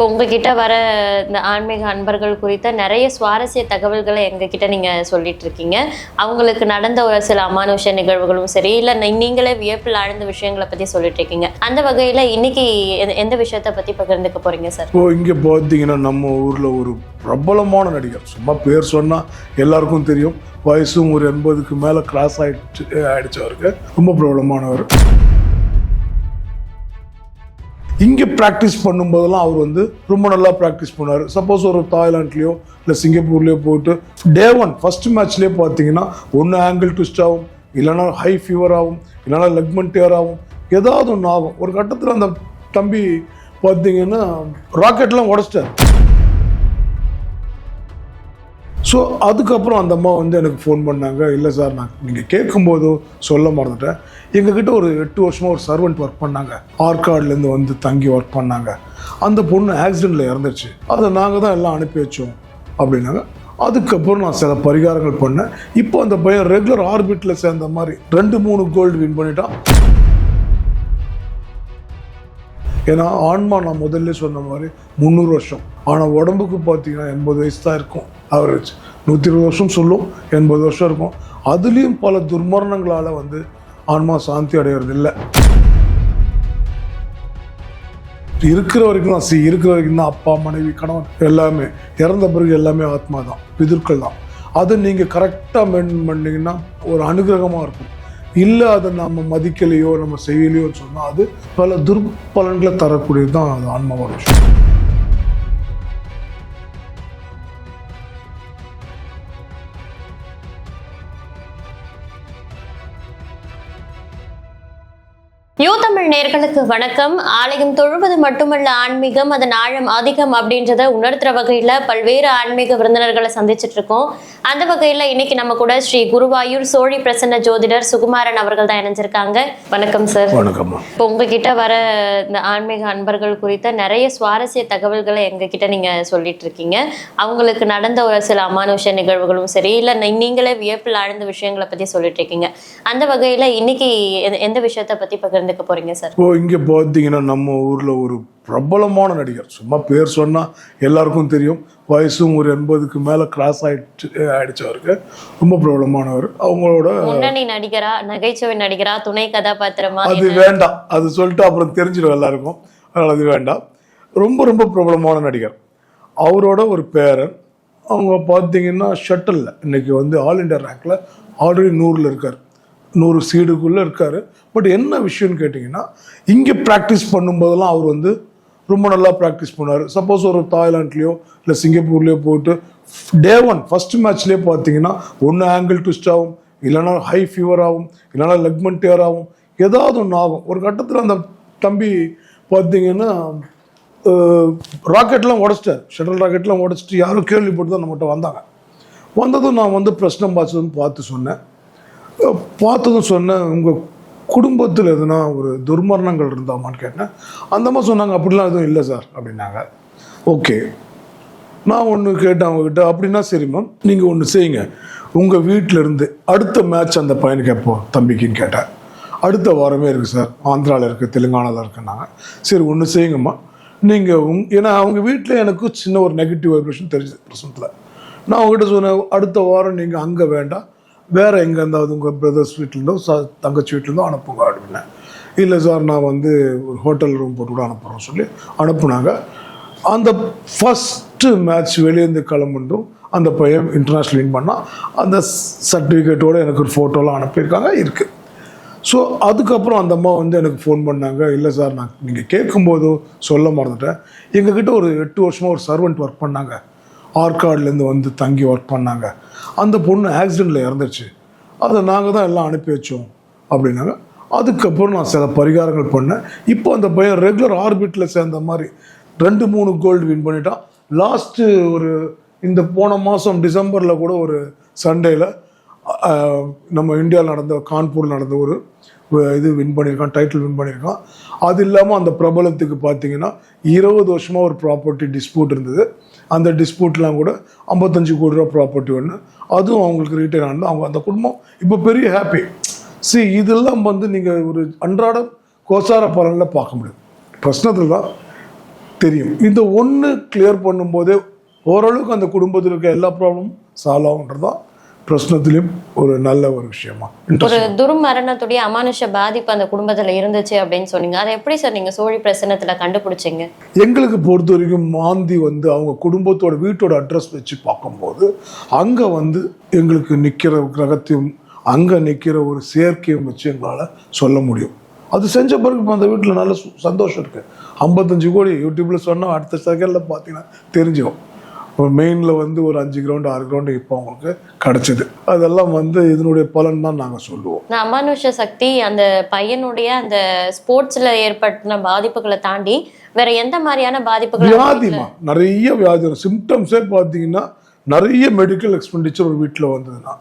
இப்போ உங்ககிட்ட வர இந்த ஆன்மீக அன்பர்கள் குறித்த நிறைய சுவாரஸ்ய தகவல்களை எங்ககிட்ட நீங்க சொல்லிட்டு இருக்கீங்க. அவங்களுக்கு நடந்த ஒரு சில அமானுஷ நிகழ்வுகளும் சரி இல்ல நீங்களே வியப்பில் ஆழ்ந்த விஷயங்களை பத்தி சொல்லிட்டு இருக்கீங்க. அந்த வகையில இன்னைக்கு எந்த- எந்த விஷயத்தை பத்தி பகிர்ந்துக்க போறீங்க சார்? இப்போ இங்கே பார்த்தீங்கன்னா நம்ம ஊரில் ஒரு பிரபலமான நடிகர். சும்மா பேர் சொன்னால் எல்லாருக்கும் தெரியும். வயசும் ஒரு எண்பதுக்கு மேலே கிராஸ் ஆயிடுச்சு ஆயிடுச்சு அவருக்கு. ரொம்ப பிரபலமானவர். இங்கே ப்ராக்டிஸ் பண்ணும்போதெல்லாம் அவர் வந்து ரொம்ப நல்லா ப்ராக்டிஸ் பண்ணார். சப்போஸ் ஒரு தாய்லாண்ட்லேயோ இல்லை சிங்கப்பூர்லேயோ போயிட்டு டே ஒன் ஃபர்ஸ்ட் மேட்ச்லேயே பார்த்தீங்கன்னா ஒன்று ஆங்கிள் ட்விஸ்ட் ஆகும் இல்லைன்னா ஹை ஃபீவர் ஆகும் இல்லைன்னா லெக்மெண்ட் டேர் ஆகும் ஏதாவது ஒன்று ஆகும். ஒரு கட்டத்தில் அந்த தம்பி பார்த்தீங்கன்னா ராக்கெட்லாம் உடச்சிட்டார். ஸோ அதுக்கப்புறம் அந்த அம்மா வந்து எனக்கு ஃபோன் பண்ணாங்க. இல்லை சார் நான் நீங்கள் கேட்கும்போது சொல்ல மறந்துட்டேன். எங்ககிட்ட ஒரு எட்டு வருஷமாக ஒரு சர்வெண்ட் ஒர்க் பண்ணாங்க. ஆர்காட்லேருந்து வந்து தங்கி ஒர்க் பண்ணாங்க. அந்த பொண்ணு ஆக்சிடெண்ட்டில் இறந்துருச்சு. அதை நாங்கள் தான் எல்லாம் அனுப்பி வச்சோம் அப்படின்னாங்க. அதுக்கப்புறம் நான் சில பரிகாரங்கள் பண்ணேன். இப்போ அந்த பையன் ரெகுலர் ஆர்பிட்டில் சேர்ந்த மாதிரி ரெண்டு மூணு கோல்டு வின் பண்ணிட்டான். ஏன்னா ஆன்மா நான் முதல்ல சொன்ன மாதிரி முந்நூறு வருஷம். ஆனால் உடம்புக்கு பார்த்தீங்கன்னா எண்பது வயசு தான் இருக்கும். ஆவரேஜ் நூற்றி இருபது வருஷம் சொல்லும் எண்பது வருஷம் இருக்கும். அதுலேயும் பல துர்மரணங்களால் வந்து ஆன்மா சாந்தி அடையிறது இல்லை இருக்கிற வரைக்கும் தான் சி இருக்கிற வரைக்கும் தான் அப்பா மனைவி கணவன் எல்லாமே இறந்த பிறகு எல்லாமே ஆத்மா தான் பிதுர்கள் தான். அதை நீங்கள் கரெக்டாக மெயின் பண்ணிங்கன்னா ஒரு அனுகிரகமாக இருக்கும். இல்லை அதை நம்ம மதிக்கலையோ நம்ம செய்யலையோன்னு சொன்னால் அது பல துர்பலன்களை தரக்கூடியது தான் அது ஆன்மாவோட விஷயம். தமிழ் நேர்களுக்கு வணக்கம். ஆலயம் தொழுவது மட்டுமல்ல ஆன்மீகம் அதன் ஆழம் அதிகம் அப்படின்றத உணர்த்துற வகையில பல்வேறு ஆன்மீக விருந்தினர்களை சந்திச்சிட்டு இருக்கோம் அந்த வகையில இன்னைக்கு நம்ம கூட ஸ்ரீ குருவாயூர் சோழி பிரசன்ன ஜோதிடர் சுகுமாரன் அவர்கள் தான் இணைஞ்சிருக்காங்க. வணக்கம் சார் வணக்கம்மா. இப்போ உங்ககிட்ட வர இந்த ஆன்மீக அன்பர்கள் குறித்த நிறைய சுவாரஸ்ய தகவல்களை எங்ககிட்ட நீங்க சொல்லிட்டு இருக்கீங்க அவங்களுக்கு நடந்த ஒரு சில அமானுஷ நிகழ்வுகளும் சரி இல்ல நீங்களே வியப்பில் ஆழ்ந்த விஷயங்களை பத்தி சொல்லிட்டு இருக்கீங்க அந்த வகையில இன்னைக்கு எந்த விஷயத்தை பத்தி பகிர்ந்துக்க போறீங்க சார். இப்போ இங்கே பார்த்தீங்கன்னா நம்ம ஊரில் ஒரு பிரபலமான நடிகர். சும்மா பேர் சொன்னால் எல்லாருக்கும் தெரியும். வயசும் ஒரு எண்பதுக்கு மேலே கிராஸ் ஆயிடுச்சு ஆயிடுச்சு அவருக்கு. ரொம்ப பிரபலமானவர். அவங்களோட முன்னணி நடிகரா நகைச்சுவை நடிகரா துணை கதாபாத்திரமா? அது வேண்டாம். அது சொல்லிட்டு அப்புறம் தெரிஞ்சிடும் எல்லாருக்கும். அதனால் அது வேண்டாம். ரொம்ப ரொம்ப பிரபலமான நடிகர். அவரோட ஒரு பேரன். அவங்க பார்த்தீங்கன்னா ஷட்டலில். இன்னைக்கு வந்து ஆல் இண்டியா ரேங்க்கில் ஆல்ரெடி நூறில் இருக்கார். நூறு சீடுக்குள்ளே இருக்கார். பட் என்ன விஷயம்னு கேட்டிங்கன்னா இங்கே ப்ராக்டிஸ் பண்ணும்போதெல்லாம் அவர் வந்து ரொம்ப நல்லா ப்ராக்டிஸ் பண்ணார் சப்போஸ் ஒரு தாய்லாண்ட்லேயோ இல்லை சிங்கப்பூர்லேயோ போயிட்டு டே ஒன் ஃபர்ஸ்ட் மேட்ச்லேயே பார்த்தீங்கன்னா ஒன்று ஆங்கிள் ட்விஸ்ட் ஆகும் இல்லைன்னா ஹை ஃபீவர் ஆகும் இல்லைன்னா லெக்மெண்ட் டேர் ஆகும் ஏதாவது ஒன்று ஆகும். ஒரு கட்டத்தில் அந்த தம்பி பார்த்தீங்கன்னா ராக்கெட்லாம் உடச்சிட்டார். ஷட்டில் ராக்கெட்லாம் உடச்சிட்டு யாரும் கேள்விப்பட்டு தான் நம்மகிட்ட வந்தாங்க. வந்ததும் நான் வந்து பிரச்சனை பாய்ச்சதும் பார்த்து சொன்னேன். பார்த்ததும் சொன்னேன் உங்கள் குடும்பத்தில் எதுனா ஒரு துர்மரணங்கள் இருந்தாமான்னு கேட்டேன். அந்த மாதிரி சொன்னாங்க அப்படிலாம் எதுவும் இல்லை சார் அப்படின்னாங்க. ஓகே. நான் ஒன்று கேட்டேன் அவங்ககிட்ட அப்படின்னா சரி மேம் நீங்கள் ஒன்று செய்யுங்க. உங்கள் வீட்டில் இருந்து அடுத்த மேட்ச் அந்த பையனுக்கு எப்போ தம்பிக்குன்னு கேட்டேன். அடுத்த வாரமே இருக்குது சார். ஆந்திராவில் இருக்குது தெலுங்கானாவில் இருக்குன்னாங்க. சரி ஒன்று செய்யுங்கம்மா நீங்கள் உங் ஏன்னா அவங்க வீட்டில் எனக்கு சின்ன ஒரு நெகட்டிவ் வைப்ரேஷன் தெரிஞ்சது பிரசனத்தில். நான் அவங்ககிட்ட சொன்னேன் அடுத்த வாரம் நீங்கள் அங்கே வேண்டாம். வேறு எங்கே இருந்தாவது உங்கள் பிரதர்ஸ் வீட்டிலேருந்தோ ச தங்கச்சி வீட்டிலேருந்தோ அனுப்புங்க அப்படின்னேன் இல்லை சார் நான் வந்து ஒரு ஹோட்டல் ரூம் போட்டு கூட அனுப்புகிறோம் சொல்லி அனுப்புனாங்க. அந்த ஃபஸ்ட்டு மேட்ச் வெளியேந்து கிளம்புண்டும் அந்த பையன் இன்டர்நேஷ்னல் வின் பண்ணால் அந்த சர்டிஃபிகேட்டோடு எனக்கு ஒரு ஃபோட்டோலாம் அனுப்பியிருக்காங்க இருக்குது ஸோ அதுக்கப்புறம் அந்த அம்மா வந்து எனக்கு ஃபோன் பண்ணாங்க இல்லை சார் நான் நீங்கள் கேட்கும்போதும் சொல்ல மறந்துட்டேன். எங்ககிட்ட ஒரு எட்டு வருஷமாக ஒரு சர்வெண்ட் ஒர்க் பண்ணாங்க. ஆற்காடுலேருந்து வந்து தங்கி ஒர்க் பண்ணாங்க. அந்த பொண்ணு ஆக்சிடெண்ட்டில் இறந்துச்சு அதை நாங்கள் தான் எல்லாம் அனுப்பி வச்சோம் அப்படின்னாங்க. அதுக்கப்புறம் நான் சில பரிகாரங்கள் பண்ணேன். இப்போ அந்த பையன் ரெகுலர் ஆர்பிட்டில் சேர்ந்த மாதிரி ரெண்டு மூணு கோல்டு வின் பண்ணிட்டான். லாஸ்ட்டு ஒரு இந்த போன மாதம் டிசம்பரில் கூட ஒரு சண்டேயில் நம்ம இந்தியாவில் நடந்த கான்பூர் நடந்த ஒரு இது வின் பண்ணியிருக்கான் டைட்டில் வின் பண்ணியிருக்கான். அது இல்லாமல் அந்த பிரபலத்துக்கு பார்த்தீங்கன்னா இருபது வருஷமாக ஒரு ப்ராப்பர்ட்டி டிஸ்பியூட் இருந்தது. அந்த டிஸ்பியூட்லாம் கூட ஐம்பத்தஞ்சு கோடி ரூபா ப்ராப்பர்ட்டி ஒன்று அதுவும் அவங்களுக்கு ரீட்டைன் ஆனது. அவங்க அந்த குடும்பம் இப்போ பெரிய ஹாப்பி சி இதெல்லாம் வந்து நீங்கள் ஒரு அன்றாடம் கோசார பலனில் பார்க்க முடியும். பிரச்சனத்தில் தான் தெரியும். இந்த ஒன்று கிளியர் பண்ணும்போதே ஓரளவுக்கு அந்த குடும்பத்தில் இருக்க எல்லா ப்ராப்ளமும் சால்வ் ஆகுன்றதான் பிரச்சனத்திலையும் ஒரு நல்ல ஒரு விஷயமா. ஒரு துர்மரணத்துடைய அமானுஷ பாதிப்பு அந்த குடும்பத்துல இருந்துச்சு அப்படின்னு சொன்னீங்க. அதை எப்படி சார் நீங்க சோழி பிரசனத்துல கண்டுபிடிச்சீங்க? எங்களுக்கு பொறுத்த வரைக்கும் மாந்தி வந்து அவங்க குடும்பத்தோட வீட்டோட அட்ரஸ் வச்சு பார்க்கும்போது அங்கே வந்து எங்களுக்கு நிற்கிற கிரகத்தையும் அங்கே நிற்கிற ஒரு செயற்கையும் வச்சு எங்களால் சொல்ல முடியும். அது செஞ்ச பிறகு இப்ப அந்த வீட்டில் நல்ல சந்தோஷம் இருக்கு. ஐம்பத்தஞ்சு கோடி யூடியூப்ல சொன்னால் அடுத்த செகண்டில் பார்த்தீங்கன்னா தெரிஞ்சிடும் மெயினில் வந்து ஒரு அஞ்சு கிரவுண்டு ஆறு கிரவுண்டு இப்போ அவங்களுக்கு கிடச்சிது. அதெல்லாம் வந்து இதனுடைய பலன் தான் நாங்கள் சொல்லுவோம். அமானுஷ சக்தி அந்த பையனுடைய அந்த ஸ்போர்ட்ஸ்ல ஏற்பட்ட பாதிப்புகளை தாண்டி வேற எந்த மாதிரியான பாதிப்புகள் வியாதிமா நிறைய வியாதி சிம்டம்ஸே பார்த்தீங்கன்னா நிறைய மெடிக்கல் எக்ஸ்பெண்டிச்சர் ஒரு வீட்டில் வந்ததுன்னா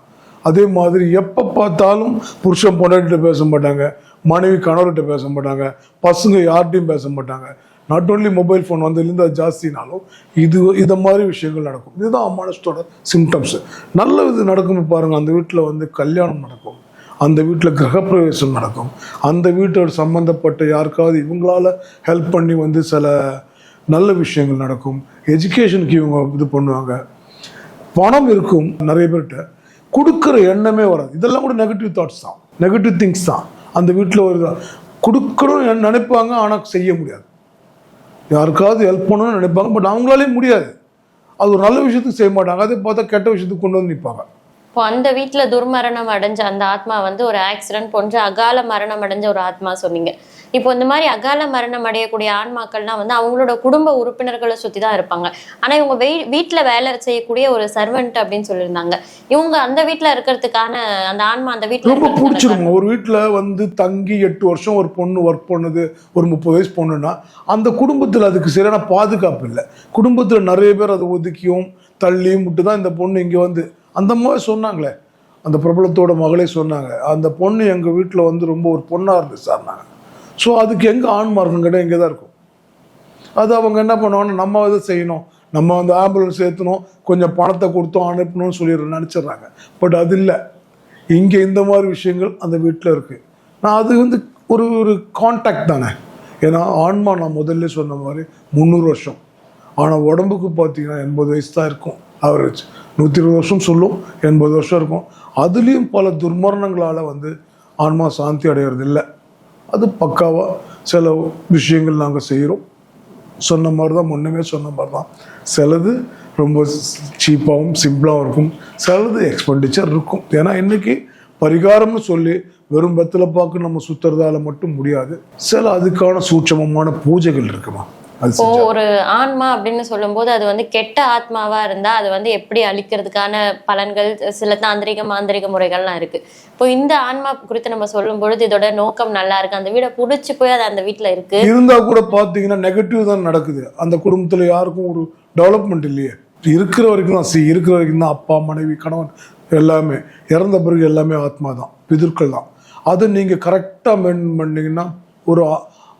அதே மாதிரி எப்போ பார்த்தாலும் புருஷன் பொண்டாட்டிட்ட பேச மாட்டாங்க மனைவி கணவர்கிட்ட பேச மாட்டாங்க பசங்க யார்கிட்டையும் பேச மாட்டாங்க. நாட் ஓன்லி மொபைல் ஃபோன் வந்ததுலேருந்து அது ஜாஸ்தினாலும் இது இதை மாதிரி விஷயங்கள் நடக்கும். இதுதான் அம்மானஸ்டோட சிம்டம்ஸ் நல்ல இது நடக்கும் பாருங்கள் அந்த வீட்டில் வந்து கல்யாணம் நடக்கும். அந்த வீட்டில் கிரகப்பிரவேசம் நடக்கும். அந்த வீட்டோட சம்மந்தப்பட்ட யாருக்காவது இவங்களால ஹெல்ப் பண்ணி வந்து சில நல்ல விஷயங்கள் நடக்கும். எஜுகேஷனுக்கு இவங்க இது பண்ணுவாங்க. பணம் இருக்கும் நிறைய பேர்கிட்ட. கொடுக்குற எண்ணமே வராது. இதெல்லாம் கூட நெகட்டிவ் தாட்ஸ் தான். நெகட்டிவ் திங்ஸ் தான். அந்த வீட்டில் ஒரு கொடுக்கணும்னு நினைப்பாங்க ஆனால் செய்ய முடியாது. யாருக்காவது ஹெல்ப் பண்ணணும்னு நினைப்பாங்க. பட் அவங்களாலே முடியாது. அது ஒரு நல்ல விஷயத்துக்கு செய்ய மாட்டாங்க. அதே பார்த்தா கெட்ட விஷயத்துக்கு கொண்டு வந்து நிற்பாங்க இப்போ அந்த வீட்டில் துர்மரணம் அடைஞ்ச அந்த ஆத்மா வந்து ஒரு ஆக்சிடென்ட் போன்ற அகால மரணம் அடைஞ்ச ஒரு ஆத்மா சொன்னீங்க. இப்போ இந்த மாதிரி அகால மரணம் அடையக்கூடிய ஆன்மாக்கள்லாம் வந்து அவங்களோட குடும்ப உறுப்பினர்களை சுத்தி தான் இருப்பாங்க. ஆனா இவங்க வெய் வீட்டுல வேலை செய்யக்கூடிய ஒரு சர்வெண்ட் அப்படின்னு சொல்லியிருந்தாங்க. இவங்க அந்த வீட்ல இருக்கிறதுக்கான அந்த ஆன்மா அந்த வீட்ல ரொம்ப பிடிச்சிருங்க. ஒரு வீட்டில் வந்து தங்கி எட்டு வருஷம் ஒரு பொண்ணு ஒர்க் பண்ணுது ஒரு முப்பது வயசு பொண்ணுன்னா அந்த குடும்பத்தில் அதுக்கு சரியான பாதுகாப்பு இல்லை. குடும்பத்தில் நிறைய பேர் அதை ஒதுக்கியும் தள்ளியும் விட்டு தான் இந்த பொண்ணு இங்கே வந்து. அந்த மாதிரி சொன்னாங்களே. அந்த பிரபலத்தோட மகளே சொன்னாங்க. அந்த பொண்ணு எங்கள் வீட்டில் வந்து ரொம்ப ஒரு பொண்ணாக இருந்துச்சு சார்னாங்க. ஸோ அதுக்கு எங்கே ஆண் மார்க்கம் இங்கே தான் இருக்கும். அது அவங்க என்ன பண்ணுவாங்கன்னா நம்ம இதை செய்யணும். நம்ம வந்து ஆம்புலன்ஸ் ஏற்றணும் கொஞ்சம் பணத்தை கொடுத்தோம் அனுப்பணும்னு சொல்லி நினச்சிடுறாங்க. பட் அது இல்லை. இங்கே இந்த மாதிரி விஷயங்கள் அந்த வீட்டில் இருக்குது நான் அது வந்து ஒரு ஒரு கான்டாக்ட் தானே. ஏன்னா ஆன்மா நான் முதல்ல சொன்ன மாதிரி முந்நூறு வருஷம். ஆனால் உடம்புக்கு பார்த்தீங்கன்னா எண்பது வயசு தான் இருக்கும். ஆவரேஜ் நூற்றி இருபது வருஷம் சொல்லும். எண்பது வருஷம் இருக்கும். அதுலேயும் பல துர்மரணங்களால் வந்து ஆன்மா சாந்தி அடையிறது இல்லை அது பக்காவாக சில விஷயங்கள் நாங்கள் செய்கிறோம் சொன்ன மாதிரி தான் முன்னமே சொன்ன மாதிரி தான் சிலது ரொம்ப சீப்பாகவும் சிம்பிளாகவும் இருக்கும். சிலது எக்ஸ்பெண்டிச்சர் இருக்கும். ஏன்னா இன்றைக்கி பரிகாரம்னு சொல்லி வெறும் வெத்தலை பார்க்க நம்ம சுற்றுறதால மட்டும் முடியாது. சில அதுக்கான சூட்சமமான பூஜைகள் இருக்குமா? இப்போ ஒரு ஆன்மா அப்படின்னு சொல்லும்போது அது வந்து கெட்ட ஆத்மாவா இருந்தா அது வந்து எப்படி அழிக்கிறதுக்கான பலன்கள் சில தாந்திரிக மாந்திரிக முறைகள்லாம் இருக்கு. இப்போ இந்த ஆன்மா குறித்து நம்ம சொல்லும் பொழுது இதோட நோக்கம் நல்லா இருக்கு. அந்த வீடை புடிச்சு போய் அது அந்த வீட்டுல இருக்கு. இருந்தா கூட பார்த்தீங்கன்னா நெகட்டிவ் தான் நடக்குது. அந்த குடும்பத்தில் யாருக்கும் ஒரு டெவலப்மெண்ட் இல்லையே. இருக்கிற வரைக்கும் தான் சி இருக்கிற வரைக்கும் தான் அப்பா மனைவி கணவன் எல்லாமே இறந்த பிறகு எல்லாமே ஆத்மா தான் பிதுர்கள் தான். அதை நீங்கள் கரெக்டாக மெயின் பண்ணீங்கன்னா ஒரு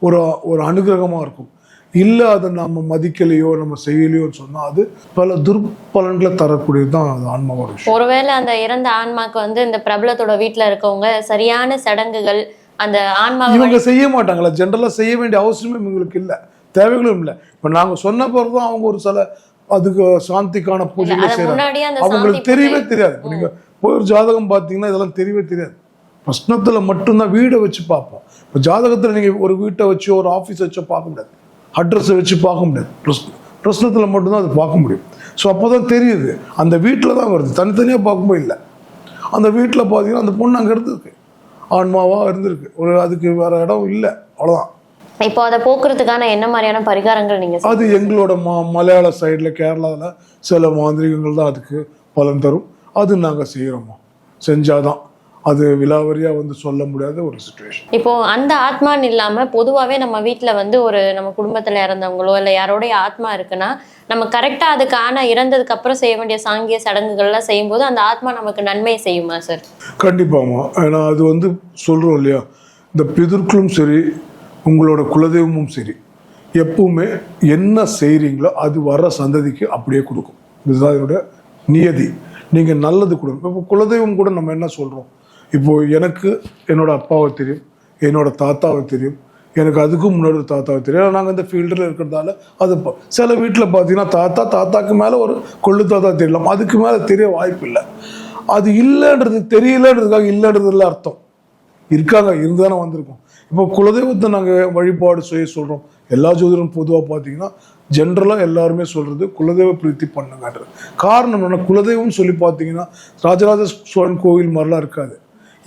ஒரு ஒரு அனுகிரகமாக இருக்கும். இல்லை அதை நம்ம மதிக்கலையோ நம்ம செய்யலையோன்னு சொன்னால் அது பல துர்பலன்களை தரக்கூடியது தான் அது ஆன்மாவோட விஷயம். ஒருவேளை அந்த இறந்த ஆன்மாக்கு வந்து இந்த பிரபலத்தோட வீட்டுல இருக்கவங்க சரியான சடங்குகள் அந்த ஆன்மாவை இவங்க செய்ய மாட்டாங்களா? ஜென்ரலாக செய்ய வேண்டிய அவசியமே இவங்களுக்கு இல்லை. தேவைகளும் இல்லை. இப்போ நாங்கள் சொன்ன பிறகு தான் அவங்க ஒரு சில அதுக்கு சாந்திக்கான பூஜைகளை செய்கிறாங்க அவங்களுக்கு தெரியவே தெரியாது. இப்போ நீங்கள் போய் ஒரு ஜாதகம் பார்த்தீங்கன்னா இதெல்லாம் தெரியவே தெரியாது. பிரശ്னத்தில் மட்டும்தான் வீடை வச்சு பார்ப்போம். இப்போ ஜாதகத்தில் நீங்கள் ஒரு வீட்டை வச்சு ஒரு ஆஃபீஸ் வச்சோ பார்க்க முடியாது. அட்ரஸை வச்சு பார்க்க முடியாது. பிரஸ்- பிரശ്னத்தில் மட்டும்தான் அது பார்க்க முடியும். ஸோ அப்போ தான் தெரியுது. அந்த வீட்டில் தான் வருது. தனித்தனியாக பார்க்கும்போது இல்லை. அந்த வீட்டில் பார்த்தீங்கன்னா அந்த பொண்ணு அங்கே இருந்திருக்கு. ஆன்மாவாக இருந்திருக்கு. ஒரு அதுக்கு வேற இடம் இல்லை. அவ்வளோதான் இப்போ அதை போக்குறதுக்கான என்ன மாதிரியான பரிகாரங்கள் நீங்க அது எங்களோட மா மலையாள சைடில் கேரளாவில் சில மாந்திரிகங்கள் தான் அதுக்கு பலன் தரும். அது நாங்கள் செய்கிறோமா செஞ்சாதான். அது விலாவரியாக வந்து சொல்ல முடியாத ஒரு சுச்சுவேஷன் இப்போ அந்த ஆத்மான்னு இல்லாம பொதுவாவே நம்ம வீட்ல வந்து ஒரு நம்ம குடும்பத்துல இறந்தவங்களோ இல்ல யாரோடைய ஆத்மா இருக்குன்னா நம்ம கரெக்டா அதுக்கான இறந்ததுக்கு அப்புறம் செய்ய வேண்டிய சாங்கிய சடங்குகள்லாம் செய்யும்போது அந்த ஆத்மா நமக்கு நன்மை செய்யுமா சார் கண்டிப்பாமா ஏன்னா அது வந்து சொல்கிறோம் இல்லையா? இந்த பிதர்களும் சரி உங்களோட குலதெய்வமும் சரி எப்பவுமே என்ன செய்கிறீங்களோ அது வர்ற சந்ததிக்கு அப்படியே கொடுக்கும். இதுதான் இதோட நியதி. நீங்கள் நல்லது கொடுங்க. இப்போ குலதெய்வம் கூட நம்ம என்ன சொல்கிறோம் இப்போது எனக்கு என்னோடய அப்பாவை தெரியும் என்னோடய தாத்தாவை தெரியும் எனக்கு அதுக்கும் முன்னாடி ஒரு தாத்தாவை தெரியும். நாங்கள் இந்த ஃபீல்டில் இருக்கிறதால அது சில வீட்டில் பார்த்தீங்கன்னா தாத்தா தாத்தாக்கு மேலே ஒரு கொள்ளு தாத்தா தெரியலாம். அதுக்கு மேலே தெரிய வாய்ப்பு இல்லை அது இல்லைன்றது தெரியலன்றதுக்காக இல்லைன்றதுல அர்த்தம். இருக்காங்க இருந்தானே வந்திருக்கோம். இப்போ குலதெய்வத்தை நாங்கள் வழிபாடு செய்ய சொல்கிறோம் எல்லா ஜோதிடரும் பொதுவாக பார்த்தீங்கன்னா ஜென்ரலாக எல்லாருமே சொல்கிறது குலதெய்வ பிரீத்தி பண்ணுங்கன்றது. காரணம் என்ன குலதெய்வம்னு சொல்லி பார்த்தீங்கன்னா ராஜராஜ சோழன் கோவில் மாதிரிலாம் இருக்காது.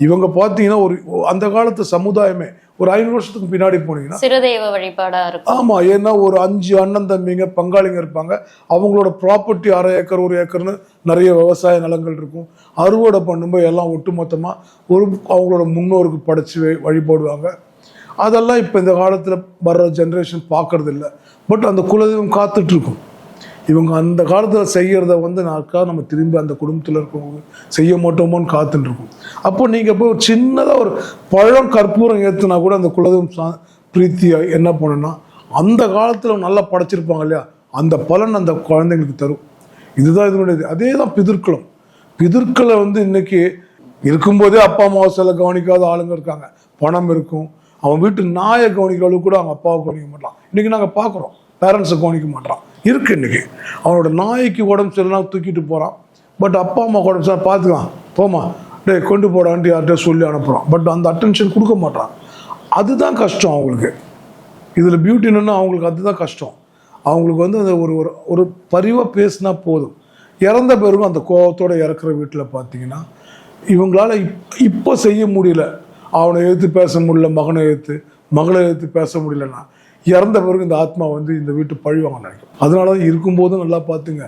இவங்க பார்த்தீங்கன்னா ஒரு அந்த காலத்து சமுதாயமே ஒரு ஐநூறு வருஷத்துக்கு பின்னாடி போனீங்கன்னா சிறுதெய்வ வழிபாடா இருக்கும். ஆமா ஏன்னா ஒரு அஞ்சு அண்ணன் தம்பிங்க பங்காளிங்க இருப்பாங்க. அவங்களோட ப்ராப்பர்ட்டி அரை ஏக்கர் ஒரு ஏக்கர்னு நிறைய விவசாய நிலங்கள் இருக்கும். அறுவடை பண்ணும்போது எல்லாம் ஒட்டுமொத்தமா ஒரு அவங்களோட முன்னோருக்கு படைச்சு வழிபடுவாங்க. அதெல்லாம் இப்போ இந்த காலத்தில் வர்ற ஜென்ரேஷன் பார்க்கறது இல்லை பட் அந்த குலதெய்வம் காத்துட்டு இருக்கும். இவங்க அந்த காலத்தில் செய்கிறத வந்து நாக்கா நம்ம திரும்பி அந்த குடும்பத்தில் இருக்கவங்க செய்ய மாட்டோமோன்னு காத்துட்டு அப்போ நீங்கள் போய் ஒரு சின்னதாக ஒரு பழம் கற்பூரம் ஏற்றுனா கூட அந்த குலதெய்வம் சா பிரீத்தியாக என்ன பண்ணுன்னா அந்த காலத்தில் நல்லா படைச்சிருப்பாங்க இல்லையா? அந்த பலன் அந்த குழந்தைங்களுக்கு தரும். இதுதான் இதனுடைய அதே தான் பிதிர்க்குளம். பிதிர்க்களை வந்து இன்னைக்கு இருக்கும்போதே அப்பா அம்மாவை சில கவனிக்காத ஆளுங்க இருக்காங்க. பணம் இருக்கும். அவன் வீட்டு நாயை கவனிக்க அளவுக்கு கூட அவங்க அப்பாவை கவனிக்க மாட்டான். இன்னைக்கு நாங்கள் பார்க்குறோம் பேரண்ட்ஸை கவனிக்க மாட்டான். இருக்குது இன்றைக்கி அவனோட நாய்க்கு உடம்பு சரியில்லாம் தூக்கிட்டு போகிறான் பட் அப்பா அம்மா உடம்பு சரி பார்த்துக்கலாம் போமா டேய் கொண்டு போடான்ட்டு யார்கிட்ட சொல்லி அனுப்புகிறான் பட் அந்த அட்டென்ஷன் கொடுக்க மாட்டான். அதுதான் கஷ்டம் அவங்களுக்கு. இதில் பியூட்டி என்னன்னா அவங்களுக்கு அதுதான் கஷ்டம். அவங்களுக்கு வந்து அந்த ஒரு ஒரு ஒரு பரிவாக பேசினா போதும். இறந்த பிறகும் அந்த கோபத்தோடு இறக்குற வீட்டில் பார்த்தீங்கன்னா இவங்களால இப் இப்போ செய்ய முடியல. அவனை எழுத்து பேச முடியல மகனை எழுத்து மகளை எழுத்து பேச முடியலன்னா. இறந்த பிறகு இந்த ஆத்மா வந்து இந்த வீட்டு பழிவாங்க நினைக்கும். அதனால தான் இருக்கும்போதும் நல்லா பார்த்துங்க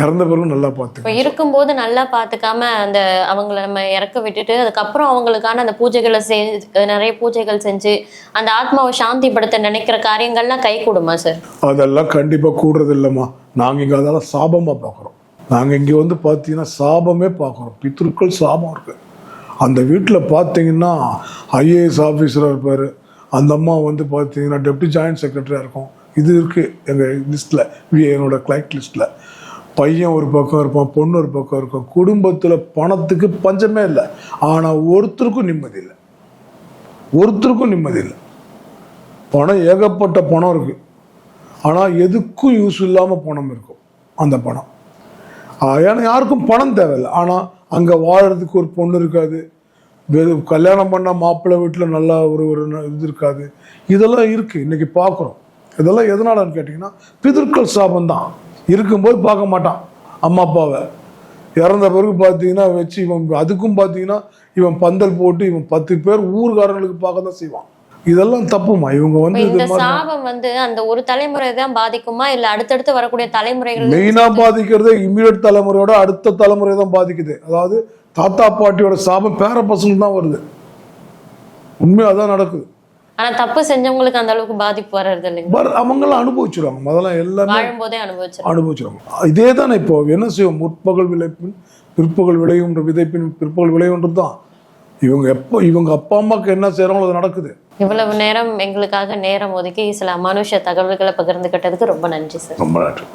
இறந்த பிறகும் நல்லா பார்த்துங்க. இப்ப இருக்கும்போது நல்லா பாத்துக்காம அந்த அவங்கள நம்ம இறக்க விட்டுட்டு அதுக்கப்புறம் அவங்களுக்கான அந்த பூஜைகளை செஞ்சு நிறைய பூஜைகள் செஞ்சு அந்த ஆத்மாவை சாந்திப்படுத்த நினைக்கிற காரியங்கள்லாம் கை கூடுமா சார்? அதெல்லாம் கண்டிப்பாக கூடுறது இல்லைம்மா. நாங்கள் இங்கே அதெல்லாம் சாபமாக பார்க்குறோம். நாங்கள் இங்கே வந்து பார்த்தீங்கன்னா சாபமே பார்க்குறோம். பித்ருக்கள் சாபம் இருக்குது அந்த வீட்டில் பார்த்தீங்கன்னா ஐஏஎஸ் ஆஃபீஸராக இருப்பார். அந்த அம்மா வந்து பார்த்தீங்கன்னா டெப்டி ஜாயின்ட் செக்ரட்டரியாக இருக்கும். இது இருக்குது எங்கள் லிஸ்ட்டில் என்னோட கிளைண்ட் லிஸ்ட்டில் பையன் ஒரு பக்கம் இருப்பான் பொண்ணு ஒரு பக்கம் இருக்கும். குடும்பத்தில் பணத்துக்கு பஞ்சமே இல்லை. ஆனால் ஒருத்தருக்கும் நிம்மதி இல்லை. ஒருத்தருக்கும் நிம்மதி இல்லை. பணம் ஏகப்பட்ட பணம் இருக்குது ஆனால் எதுக்கும் யூஸ் இல்லாமல் பணம் இருக்கும் அந்த பணம். ஏன்னா யாருக்கும் பணம் தேவையில்லை. ஆனால் அங்கே வாழறதுக்கு ஒரு பொண்ணு இருக்காது. கல்யாணம் பண்ண மாப்பிள்ளை வீட்டில் நல்லா ஒரு ஒரு இது இருக்காது. இதெல்லாம் இருக்குது இன்னைக்கு பார்க்குறோம் இதெல்லாம் எதனாலன்னு கேட்டிங்கன்னா பிதற்கள் சாபம் தான் இருக்கும்போது பார்க்க மாட்டான். அம்மா அப்பாவை. இறந்த பிறகு பார்த்தீங்கன்னா வச்சு இவன் அதுக்கும் பார்த்தீங்கன்னா இவன் பந்தல் போட்டு இவன் பத்து பேர் ஊர்காரங்களுக்கு பார்க்க தான் செய்வான். இதெல்லாம் தப்புமா? இவங்க வந்து இந்த சாபம் வந்து அந்த ஒரு தலைமுறை தான் பாதிக்குமா? இல்ல அடுத்தடுத்து வரக்கூடிய தலைமுறைகள் மெயினா பாதிக்கிறதே இம்மிடியட் தலைமுறையோட அடுத்த தலைமுறை தான் பாதிக்குது. அதாவது தாத்தா பாட்டியோட சாபம் பேர பசங்க தான் வருது. உண்மையா அதான் நடக்குது. ஆனா தப்பு செஞ்சவங்களுக்கு அந்த அளவுக்கு பாதிப்பு வர்றது இல்லைங்க. பட் அவங்கெல்லாம் அனுபவிச்சிருவாங்க. முதல்ல எல்லாமே வாழும்போதே அனுபவிச்சிருக்கோம் அனுபவிச்சிருவாங்க. இதே தானே இப்போ என்ன செய்வோம்? முற்பகல் விளைப்பின் பிற்பகல் விளையுன்ற விதைப்பின் பிற்பகல் விளையுன்றது தான். இவங்க எப்போ இவங்க அப்பா அம்மாக்கு என்ன செய்கிறாங்களோ அது நடக்குது. இவ்வளவு நேரம் எங்களுக்காக நேரம் ஒதுக்கி சில அமானுஷ தகவல்களை பகிர்ந்துகிட்டதுக்கு ரொம்ப நன்றி சார். ரொம்ப நன்றி.